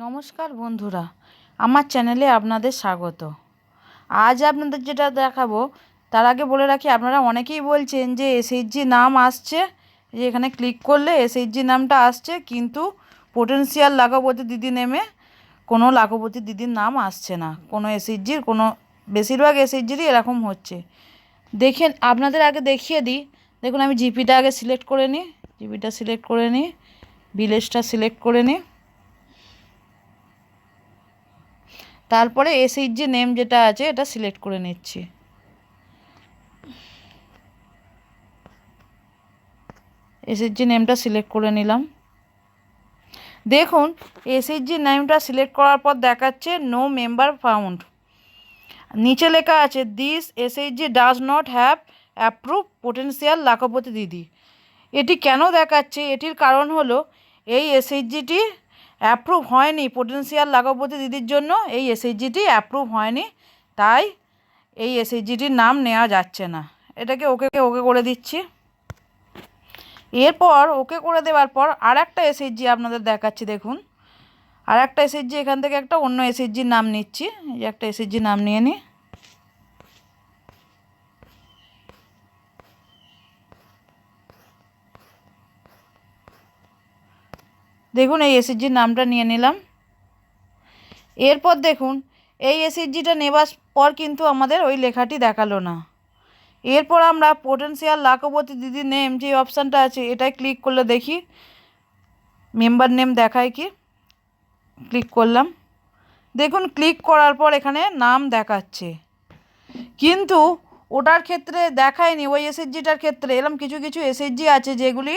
নমস্কার বন্ধুরা, আমার চ্যানেলে আপনাদের স্বাগত। আজ আপনাদের যেটা দেখাবো, তার আগে বলে রাখি, আপনারা অনেকেই বলছেন যে এসএইচজি নাম আসছে, যে এখানে ক্লিক করলে এসএইচজি নামটা আসছে, কিন্তু পোটেন্সিয়াল লাখপতি দিদি নেমে কোনো লাখপতি দিদির নাম আসছে না। কোনো এসএইচজির কোনো বেশিরভাগ এসএইচজিরই এরকম হচ্ছে। দেখে আপনাদের আগে দেখিয়ে দিই। দেখুন, আমি জিপিটা আগে সিলেক্ট করে নিই। জিপিটা সিলেক্ট করে নিই। ভিলেজটা সিলেক্ট করে নিই। তারপরে এসএইচ যে নেম যেটা আছে, এটা সিলেক্ট করে নিচ্ছি। এসএইচজি নেমটা সিলেক্ট করে নিলাম। দেখুন এসএইচজি নেমটা সিলেক্ট করার পর দেখাচ্ছে নো মেম্বার ফাউন্ড নিচে লেখা আছে this SHG does not have approve potential Lakhpati Didi. এটি কেন দেখাচ্ছে? এটির কারণ হলো, এই এসএইচজিটি অ্যাপ্রুভ হয়নি পোটেন্সিয়াল লাখপতি দিদির জন্য, এই এসএইচজিটি অ্যাপ্রুভ হয়নি, তাই এই এসএইচজিটির নাম নেওয়া যাচ্ছে না। এটাকে ওকে ওকে করে দিচ্ছি। এরপর ওকে করে দেওয়ার পর আর একটা এসএইচজি আপনাদের দেখাচ্ছি, দেখুন। আর একটা এসএইচজি এখান থেকে একটা অন্য এসএইচজির নাম নিচ্ছি, এই একটা এসএইচজির নাম নিয়ে নিই দেখুন এই এসএইচজির নামটা নিয়ে নিলাম। এরপর দেখুন, এই এসএসজিটা নেবার পর কিন্তু আমাদের ওই লেখাটি দেখাল না। এরপর আমরা পোটেন্সিয়াল লাখপতি দিদি নেম যে অপশানটা আছে এটাই ক্লিক করলে দেখি। মেম্বার নেম দেখায় কি? ক্লিক করলাম। দেখুন ক্লিক করার পর এখানে নাম দেখাচ্ছে। কিন্তু ওটার ক্ষেত্রে দেখায়নি, ওই এসএসজিটার ক্ষেত্রে। এরকম কিছু কিছু এসএসজি আছে যেগুলি,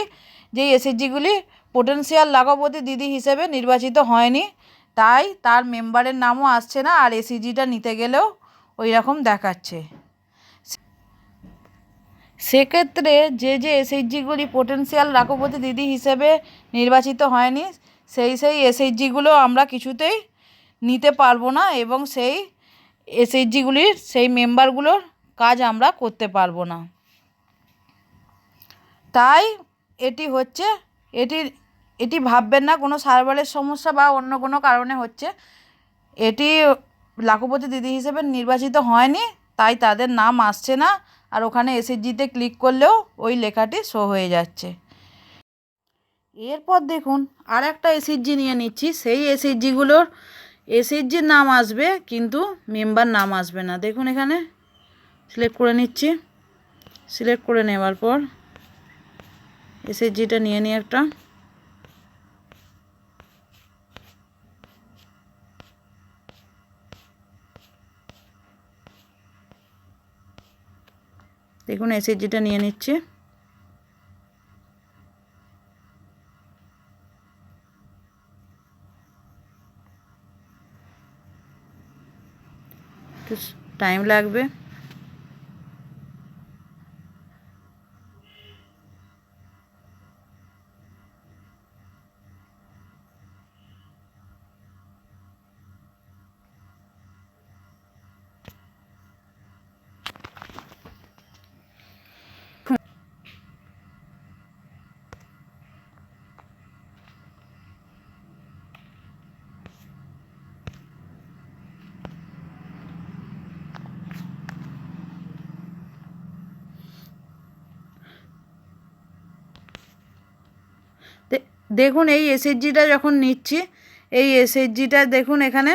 যেই এসএইচজিগুলি পোটেন্সিয়াল লাখপতি দিদি হিসেবে নির্বাচিত হয়নি, তাই তার মেম্বারের নামও আসছে না আর এসিজিটা নিতে গেলেও ওই রকম দেখাচ্ছে। সেক্ষেত্রে যে যে এসএইচজিগুলি পোটেন্সিয়াল লাখপতি দিদি হিসেবে নির্বাচিত হয়নি, সেই সেই এসএইচজিগুলো আমরা কিছুতেই নিতে পারব না এবং সেই এসএইচজিগুলির সেই মেম্বারগুলোর কাজ আমরা করতে পারব না। তাই এটি হচ্ছে, এটির এটি ভাববেন না, কোনো সার্ভারের সমস্যা বা অন্য কোনো কারণে হচ্ছে। এটি লাখপতি দিদি হিসেবে নির্বাচিত হয়নি, তাই তাদের নাম আসছে না, আর ওখানে এসএসজিতে ক্লিক করলেও ওই লেখাটি শো হয়ে যাচ্ছে। এরপর দেখুন আর একটা এসএসজি নিয়ে নিচ্ছি, সেই এসএসজিগুলোর, এসএসজির নাম আসবে, কিন্তু মেম্বার নাম আসবে না। দেখুন এখানে, সিলেক্ট করে নিচ্ছি, সিলেক্ট করে নেওয়ার পর এসএসজিটা নিয়ে নিই একটা। দেখুন এসএসজিটা নিয়ে নিচ্ছে। একটু টাইম লাগবে। দেখুন এই এসএসজিটা যখন নিচ্ছি, এই এসএসজিটা দেখুন এখানে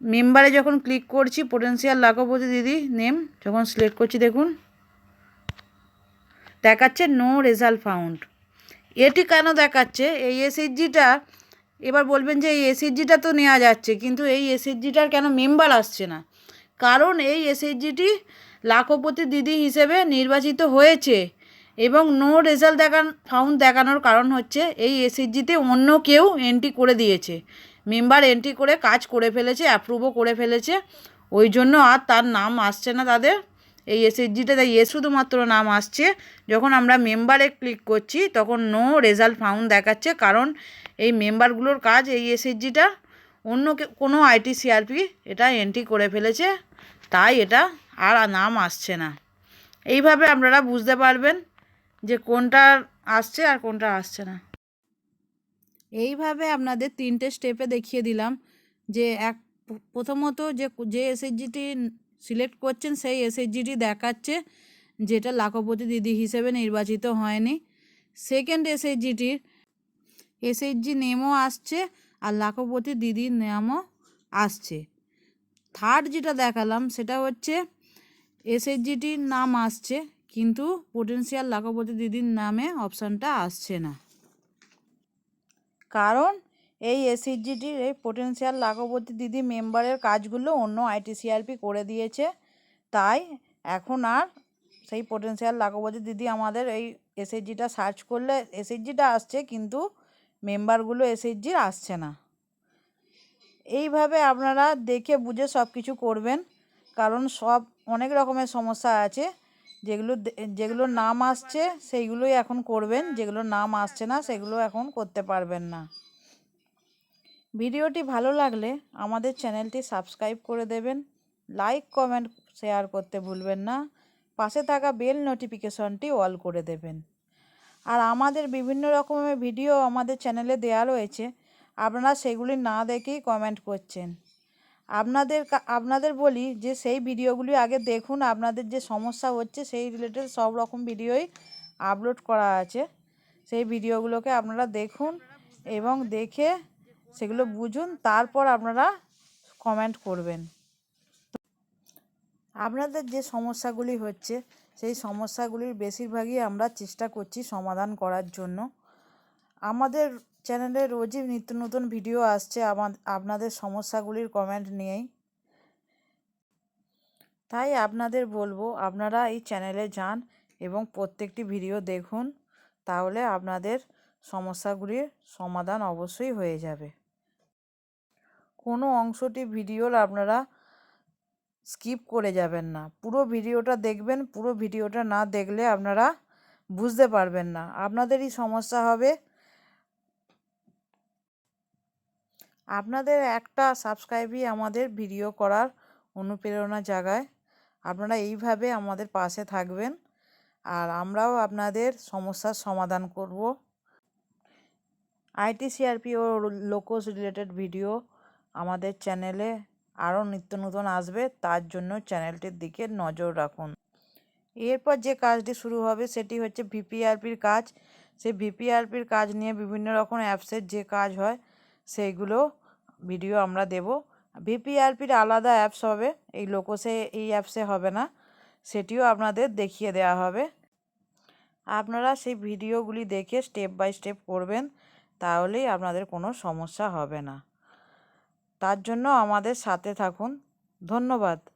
মেম্বারে যখন ক্লিক করছি পোটেন্সিয়াল লাখপতি দিদি নেম যখন সিলেক্ট করছি দেখুন, দেখাচ্ছে নো রেজাল্ট ফাউন্ড এটি কেন দেখাচ্ছে? এই এসএসজিটা এবার বলবেন যে এই এসএসজিটা তো নেওয়া যাচ্ছে, কিন্তু এই এসএসজিটার কেন মেম্বার আসছে না? কারণ এই এসএসজিটি লাখপতি দিদি হিসেবে নির্বাচিত হয়েছে। এবং নো রেজাল্ট দেখান ফাউন্ড দেখানোর কারণ হচ্ছে এই এসএসজিতে অন্য কেউ এন্ট্রি করে দিয়েছে। মেম্বার এন্ট্রি করে কাজ করে ফেলেছে অ্যাপ্রুভও করে ফেলেছে। ওই জন্য আর তার নাম আসছে না তাদের। এই এসএসজিটাতে এ শুধুমাত্র নাম আসছে। যখন আমরা মেম্বারে ক্লিক করছি, তখন নো রেজাল্ট ফাউন্ড দেখাচ্ছে। কারণ এই মেম্বারগুলোর কাজ এই এসএসজিটা অন্য কোনো আইটি সিআরপি এটা এন্ট্রি করে ফেলেছে। তাই এটা আর নাম আসছে না। এইভাবে আপনারা বুঝতে পারবেন। যে কোনটা আসছে আর কোনটা আসছে না। এইভাবে আপনাদের তিনটে স্টেপে দেখিয়ে দিলাম যে এক প্রথমত যে যে এসএইচজিটি সিলেক্ট করছেন সেই এসএইচজিটি দেখাচ্ছে যেটা লাখপতি দিদি হিসেবে নির্বাচিত হয়নি। সেকেন্ড এসএইচজিটির এসএইচজি নেমও আসছে আর লাখপতি দিদির নামও আসছে। থার্ড যেটা দেখালাম সেটা হচ্ছে এসএইচজিটির নাম আসছে কিন্তু পোটেন্সিয়াল লাখপতি দিদির নামে অপশানটা আসছে না। কারণ এই এসএইচজিটির এই পোটেন্সিয়াল লাখপতি দিদি মেম্বারের কাজগুলো অন্য আইটিসিআরপি করে দিয়েছে। তাই এখন আর সেই পোটেন্সিয়াল লাখপতি দিদি আমাদের এই এসএইচজিটা সার্চ করলে এসএইচজিটা আসছে কিন্তু মেম্বারগুলো এসএইচজির আসছে না। এইভাবে আপনারা দেখে বুঝে সব কিছু করবেন। কারণ সব অনেক রকমের সমস্যা আছে। যেগুলো যেগুলোর নাম আসছে, সেইগুলোই এখন করবেন। যেগুলোর নাম আসছে না, সেগুলো এখন করতে পারবেন না। ভিডিওটি ভালো লাগলে আমাদের চ্যানেলটি সাবস্ক্রাইব করে দেবেন। লাইক, কমেন্ট, শেয়ার করতে ভুলবেন না। পাশে থাকা বেল নোটিফিকেশনটি অল করে দেবেন। আর আমাদের বিভিন্ন রকমের ভিডিও আমাদের চ্যানেলে দেওয়া রয়েছে। আপনারা সেগুলি না দেখেই কমেন্ট করছেন। আপনাদের আপনাদের বলি যে সেই ভিডিওগুলি আগে দেখুন, আপনাদের যে সমস্যা হচ্ছে সেই রিলেটেড সব রকম ভিডিওই আপলোড করা আছে। সেই ভিডিওগুলোকে আপনারা দেখুন এবং দেখে সেগুলো বুঝুন, তারপর আপনারা কমেন্ট করবেন। আপনাদের যে সমস্যাগুলি হচ্ছে, সেই সমস্যাগুলির বেশিরভাগই আমরা চেষ্টা করছি সমাধান করার জন্য। আমাদের চ্যানেলে রোজই নিত্য নতুন ভিডিও আসছে আপনাদের সমস্যাগুলির কমেন্ট নিয়েই। তাই আপনাদের বলব, আপনারা এই চ্যানেলে যান এবং প্রত্যেকটি ভিডিও দেখুন, তাহলে আপনাদের সমস্যাগুলির সমাধান অবশ্যই হয়ে যাবে। কোনো অংশটি ভিডিওর আপনারা স্কিপ করে যাবেন না। পুরো ভিডিওটা দেখবেন, পুরো ভিডিওটা না দেখলে আপনারা বুঝতে পারবেন না। আপনাদেরই সমস্যা হবে আপনাদের একটা সাবস্ক্রাইবই আমাদের ভিডিও করার অনুপ্রেরণা জাগায়। আপনারা এইভাবে আমাদের পাশে থাকবেন আর আমরাও আপনাদের সমস্যার সমাধান করব। আইটিসিআরপি ও লোকোস রিলেটেড ভিডিও আমাদের চ্যানেলে আরও নিত্য নতুন আসবে, তার জন্য চ্যানেলটির দিকে নজর রাখুন। এরপর যে কাজটি শুরু হবে সেটি হচ্ছে ভিপিআরপির কাজ। সেই ভিপিআরপির কাজ নিয়ে বিভিন্ন রকম অ্যাপসের যে কাজ হয়, সেইগুলো ভিডিও আমরা দেব। ভিপিআরপির আলাদা অ্যাপস হবে। এই লোকোসে, এই অ্যাপসে হবে না। সেটিও আপনাদের দেখিয়ে দেওয়া হবে। আপনারা সেই ভিডিওগুলি দেখে স্টেপ বাই স্টেপ করবেন, তাহলেই আপনাদের কোনো সমস্যা হবে না। তার জন্য আমাদের সাথে থাকুন। ধন্যবাদ।